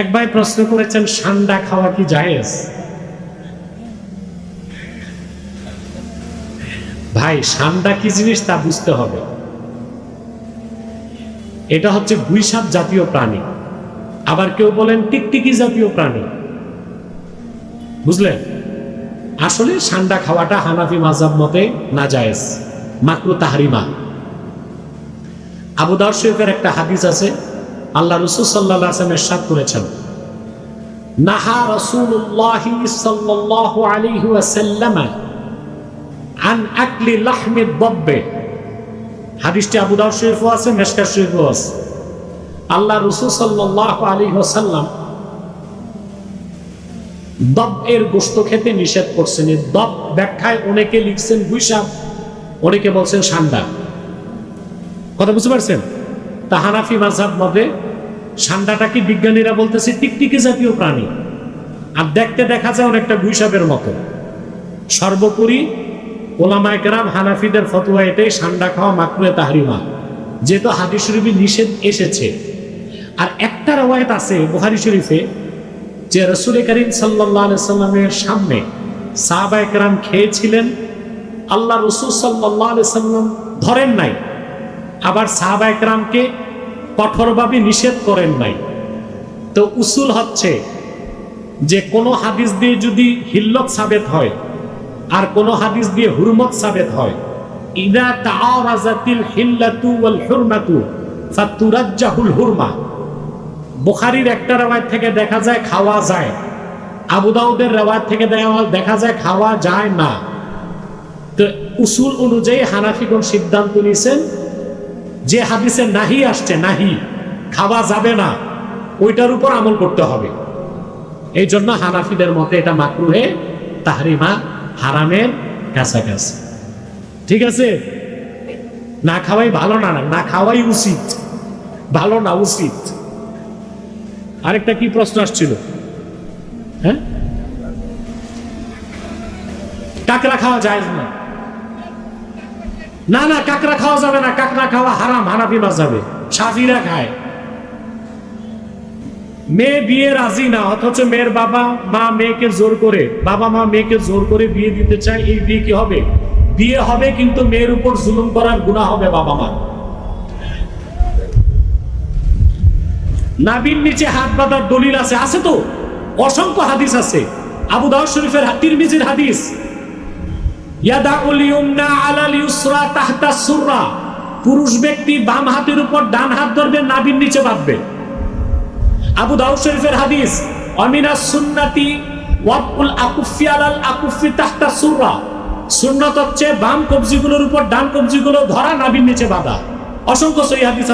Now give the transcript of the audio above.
এক ভাই প্রশ্ন করেছেন, সান্ডা খাওয়া কি জায়েজ? ভাই, সান্ডা কি জিনিস তা বুঝতে হবে। এটা হচ্ছে গুইসাপ জাতীয় প্রাণী। আবার কেউ বলেন, টিকটিকি জাতীয় প্রাণী। বুঝলেন? আসলে সান্ডা খাওয়াটা হানাফি মাজাব মতে না জায়েজ মাকরু তাহারিমা। আবু দাউদ শরীফের একটা হাদিস আছে আল্লাহ রসুল সাল্লাহ আসলামের সাত করেছেন। নাহা রসুল্লাহি আলাইহি ওয়াসাল্লাম আন আকলি লাহমি দব্বে। হাদিসটি আবু আছে আছে। আল্লাহ রসুল সাল্লাল্লাহু আলাইহি ওয়াসাল্লাম দব এর গোস্ত খেতে নিষেধ করছেন। দব ব্যাখ্যায় অনেকে লিখছেন গুইসাপ অনেকে বলছেন সান্ডা। কথা বুঝতে পারছেন? তা হানাফি মাঝাব মতে সান্ডাটা কি বিজ্ঞানীরা বলতেছে টিকটিকি জাতীয় প্রাণী? আর দেখতে দেখা যায় অনেকটা গুইসাপের মতো। সর্বোপরি ওলামায় কেরাম হানাফিদের ফতুয়া এটাই, সান্ডা খাওয়া মাকরুয়ে তাহারিমা, যেহেতু হাদিস শরীফে নিষেধ এসেছে। আর একটা রওয়ায়ত আছে বুহারি শরীফে, যে রসুল করিম সাল্লাহ সাল্লামের সামনে সাহাবা একরাম খেয়েছিলেন, আল্লাহ রসুল সাল্লাহ সাল্লাম ধরেন নাই। আবার একরামকে কঠোরভাবে নিষেধ করেন নাই। তো উসুল হচ্ছে যে কোনো হাদিস দিয়ে যদি হিল্লত সাবেত হয় আর কোন হাদিস দিয়ে হুরমত সাবেত হয়, ইদা তাআরাজাতিল হিল্লাতু ওয়াল হুরমাতু ফাতুরাজ্জাহুল হুরমা। বুখারীর একটা রওয়ায়াত থেকে দেখা যায় খাওয়া যায়। আবু দাউদের রওয়ায়াত থেকে দেখা যায় খাওয়া যায় না। তো উসুল অনুযায়ী হানাফিগণ সিদ্ধান্ত নিয়েছেন? যে হাদিসে নাহি আসছে, নাহি, খাওয়া যাবে না, ওইটার উপর আমল করতে হবে। এই জন্য হানাফিদের মতে এটা মাকরুহে তাহরিমা, হারামের কাছাকাছি। ঠিক আছে? না খাওয়াই ভালো না না খাওয়াই উচিত, ভালো না উচিত। আরেকটা কি প্রশ্ন আসছিল? হ্যাঁ? কাকড়া খাওয়া যায় না। না না কাকড়া খাওয়া যাবে না কাকড়া খাওয়া হারাম হানাফি যাবে সাফিরা খায়। মেয়ে বিয়ে রাজি না অথচ মেয়ের বাবা মা মেয়েকে জোর করে বাবা মা মেয়েকে জোর করে বিয়ে দিতে চায় এই বিয়ে কি হবে? বিয়ে হবে কিন্তু মেয়ের উপর জুলুম করার গুণা হবে বাবা মা নাবির নিচে হাত বাঁধার দলিল আছে আছে তো? অসংখ্য হাদিস আছে। আবু দাউদ শরীফের তিরমিজির হাদিস। পুরুষ ব্যক্তি বাম হাতের উপর ডান হাত ধরবে নিচে আবু দাউদ শরীফের হাদিস, অমিনা সুন্নাতি বাম কবজিগুলোর উপর, ডান কবজিগুলো ধরা নাবির নিচে অসংখ্য সহি হাদিস